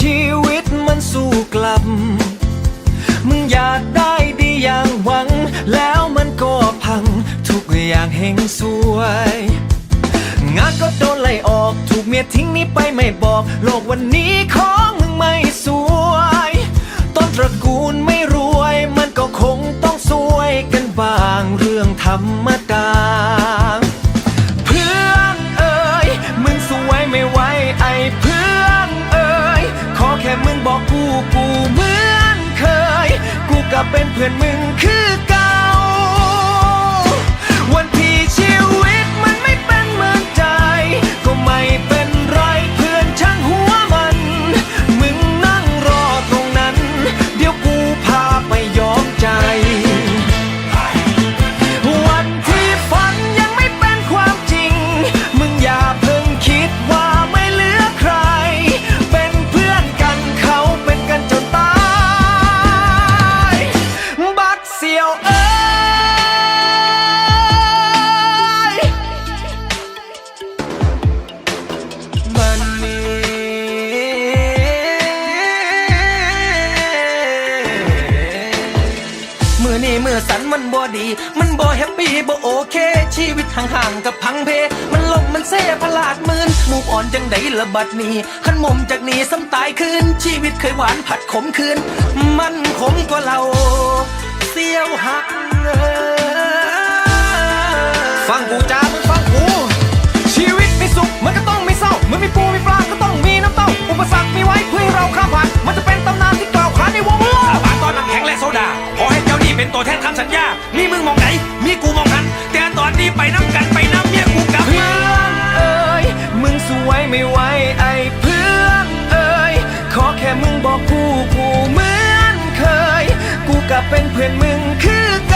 ชีวิตมันสู้กลับ มึงอยากได้ดีอย่างหวัง แล้วมันก็พัง ทุกอย่างเฮงสวย งานก็โดนไล่ออกถูกเมียทิ้งนี้ไปไม่บอก โลกวันนี้ของมึงไม่สวย ต้นตระกูลไม่รวย มันก็คงต้องสวยกันบ้างเรื่องธรรม ค่มึงบอกกูกูเหมือนเคย กูก็เป็นเพื่อนมึงคือ มือนี่มือสันมันบ่ดี มันบ่แฮปปี้บ่โอเค ชีวิตห่างๆกับพังเพ มันลมมันเซ่พลาดมืนมูอ่อนจังไดละบัดนี้ขันมุมจากนี้ซ้ำตายคืน ชีวิตเคยหวานผัดขมคืน มันขมกว่าเรา เสียวหักเกับเป็นเพื่อนมึงคือกัน